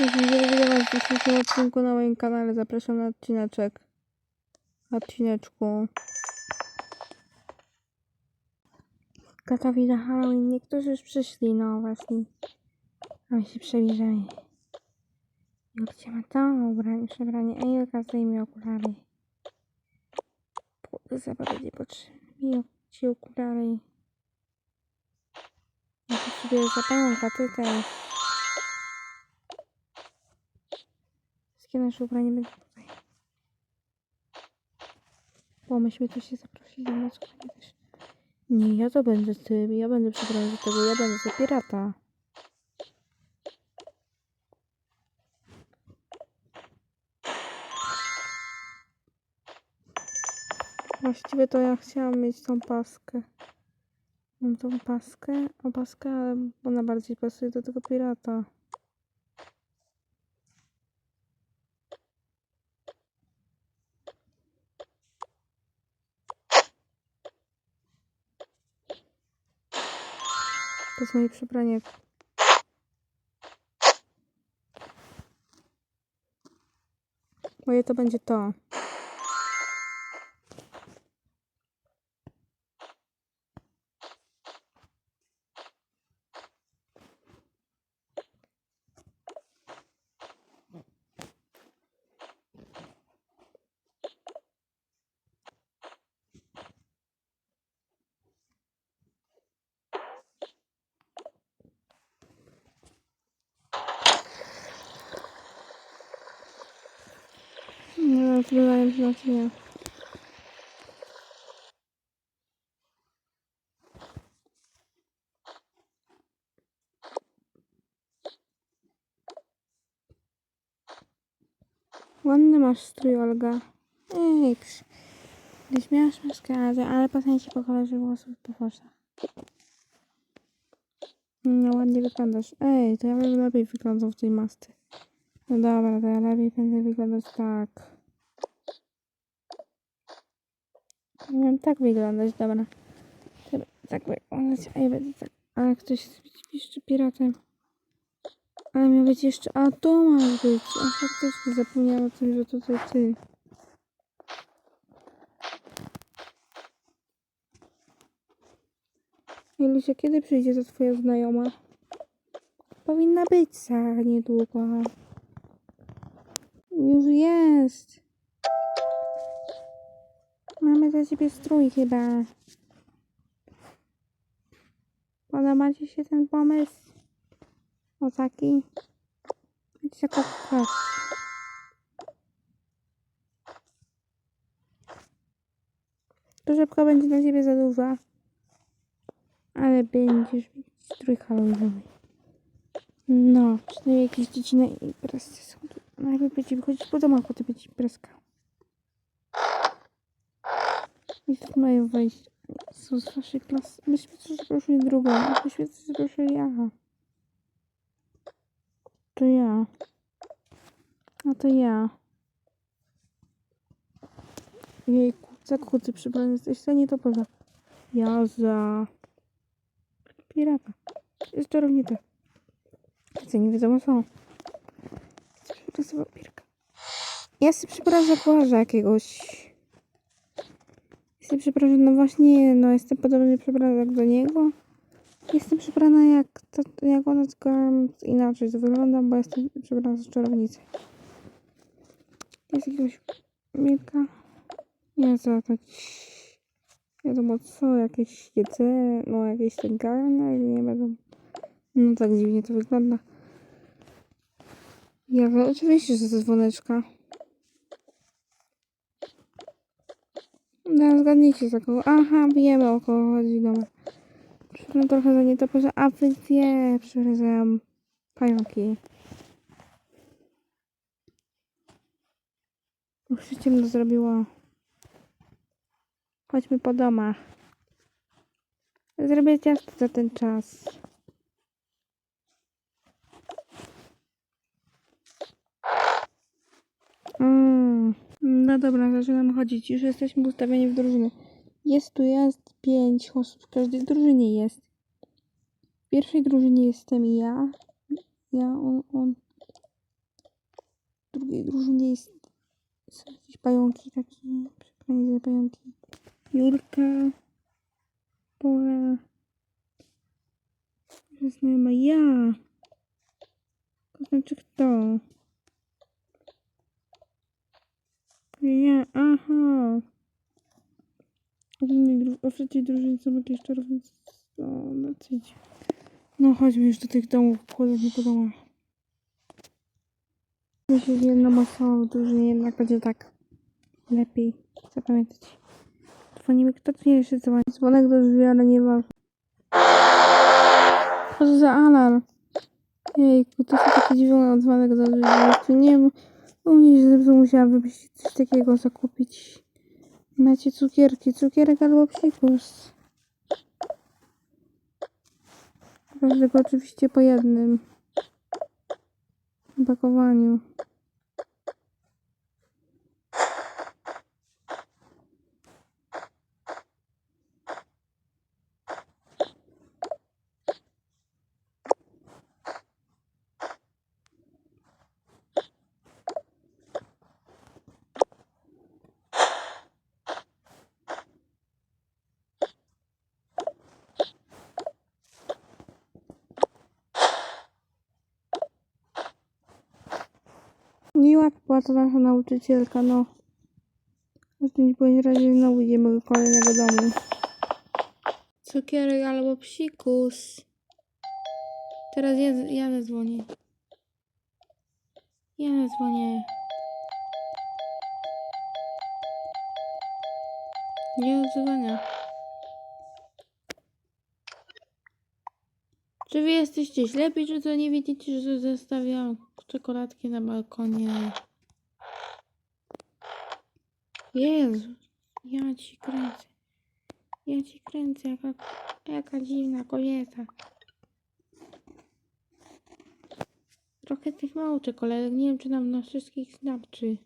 Jeśli nie widziała w dzisiejszym odcinku na moim kanale, zapraszam na odcineczek. Odcineczku. Gotowi na Halloween. Niektórzy już przyszli, no właśnie. A my się przebierzemy. Julcia ma to ubranie, przebranie, a Julka zdejmie okulary. Bo Zabawa będzie potrzebna. Ci okulary. Ja sobie zapałka, ty Wszystkie nasze ubranie będzie tutaj. Bo myśmy tu się zaprosili na noc ubranie też. Nie, ja to będę tym, ja będę przebrany do tego, ja będę za pirata. Właściwie to ja chciałam mieć tą paskę. Mam tą paskę, opaskę, ale ona bardziej pasuje do tego pirata. To jest moje przebranie. Moje to będzie to. No, wydaje się, że nie. Ładny masz strój, Olga. Krz- Gdyś miałaś maskę, ale potem ci po kolorze włosów po włosach. No, ładnie wyglądasz. Ej, to ja bym lepiej wyglądał w tej masce. No dobra, to ja lepiej będę wyglądać tak. Miałem tak wyglądać, dobra. To tak wyglądać, a ja będę tak. Ale ktoś być jeszcze piratem. Ale miał być jeszcze. A to masz być. A faktycznie zapomniałam o tym, że tutaj ty. Jelusia, kiedy przyjdzie ta twoja znajoma? Powinna być za niedługo. Już jest. Mamy dla ciebie strój chyba. Podoba ci się ten pomysł? O taki? Chodź za kochasz. Torebka będzie dla ciebie za duża. Ale będziesz mieć strój halloweenowy. No, przynajmniej jakieś dzieci na imprezce są. Najpierw będzie wychodzić po domu, a potem będzie imprezka. I tu mają wejść. Są z waszej klasy. Myśmy coś zaproszeni drugą. Myśmy coś zaproszeni ja. To ja. A to ja. Jejku, za ty przybrany jesteś? To nie to poza. Ja za... Pirata. Jest czarownica. Co nie wiadomo co. To jest wampirka. Ja sobie przepraszam za kolarza jakiegoś. Jestem przepraszam, no właśnie, no jestem podobnie przebrana jak do niego. Jestem przebrana jak, jak ona, tylko inaczej to wygląda, bo jestem przebrana za czarownicę. Jest jakiegoś Milka. Nie, co to wiadomo co, jakieś jedzenie, no jakieś ten garnek, nie wiadomo. No tak dziwnie to wygląda. Ja oczywiście, że ze dzwoneczka. No, zgadnijcie za kogo. Aha, wiemy o kogo chodzi, dobra. Przepraszam trochę za nietoperze, a wy wie, przepraszam. Pająki. Już się ciemno zrobiło. Chodźmy po domach. Zrobię ciasto za ten czas. Mm. No dobra, zaczynamy chodzić. Już jesteśmy ustawieni w drużyny. Jest tu jest pięć osób. W każdej drużynie jest. W pierwszej drużynie jestem ja. Ja, on, on. drugiej drużynie jest, są jakieś pająki takie, przepraszam, pająki. Julka, Pola, znajoma ja. To znaczy kto? Ja, aha. U trzeciej drużyny są jakieś. O, na trzeciej. No chodźmy już do tych domów, chłodnie po domach. Myślę, że jedna mocna w drużynie jednak będzie tak lepiej zapamiętać. Dzwonimy, kto tu nie jeszcze dzwoni? Dzwonek do drzwi, ale nie ważne. Co za alarm? Jejku, to są takie dziwne dzwonek do drzwi. Tu nie ma. U mnie się zepsuł, musiałam wymyślić coś takiego, zakupić. Macie cukierki, cukierek albo psikus. Każdego oczywiście po jednym opakowaniu. Miła była to nasza nauczycielka, no. W bądź razie znowu idziemy do kolejnego domu. Cukierek albo psikus. Teraz ja, ja zadzwonię. Ja zadzwonię. Nie odzwania. Czy wy jesteście ślepi, czy to nie widzicie, że zostawiam czekoladki na balkonie? Jezu, ja ci kręcę. Ja ci kręcę, jaka, jaka dziwna kobieta. Trochę tych mało czekoladek, nie wiem czy nam na wszystkich starczy.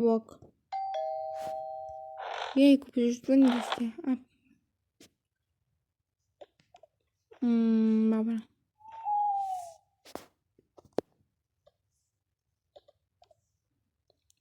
Obok. Jejku, przecież dzwoniliście. A. Mm, dobra.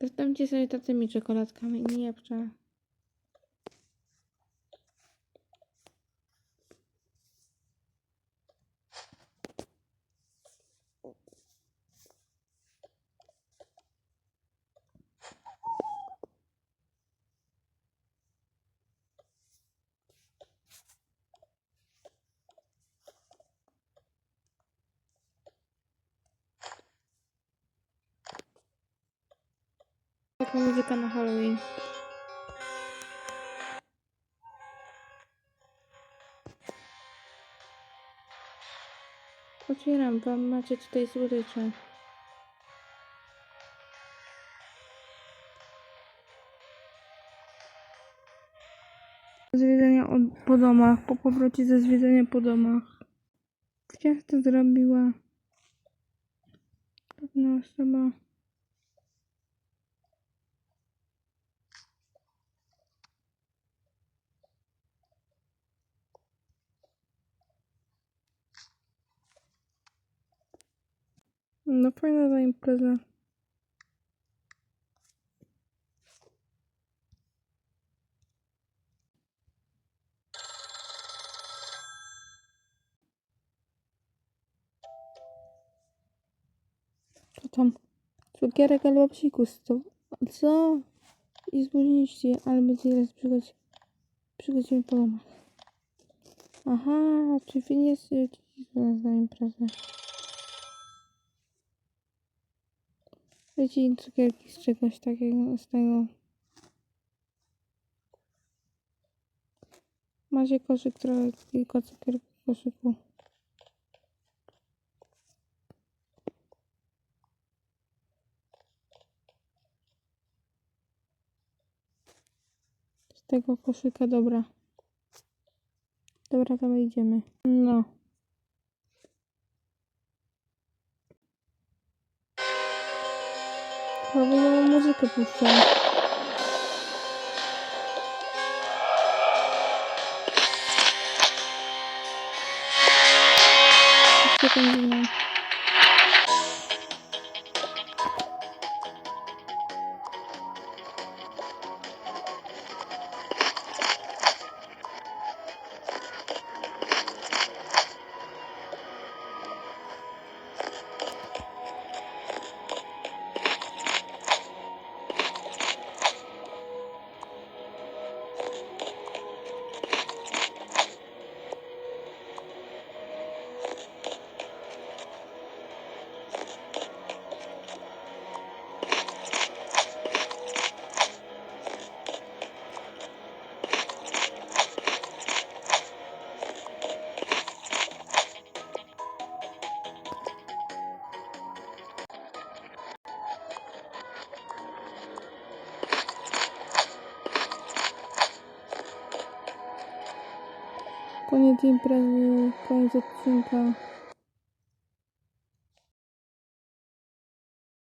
Zostawcie sobie tacymi czekoladkami, nie pszczela. Muzyka na Halloween. Otwieram wam, macie tutaj słodycze. Zwiedzania od, po domach, po powrocie ze zwiedzania po domach. Gdzieś to zrobiła pewna osoba. No fajna ta impreza. Co tam? Cukierek albo psikus, to... Co? I spóźniliście, ale będzie teraz przychodź... Przychodzimy po domach. Aha, czy wy nie jesteście na imprezę? Leci cukierki z czegoś takiego, z tego. Macie koszyk, trochę tylko cukierki w koszyku. Z tego koszyka, dobra. Dobra, tam idziemy. No. Надо его музыкой пускать. Секундинка. din prangu mim zet chung.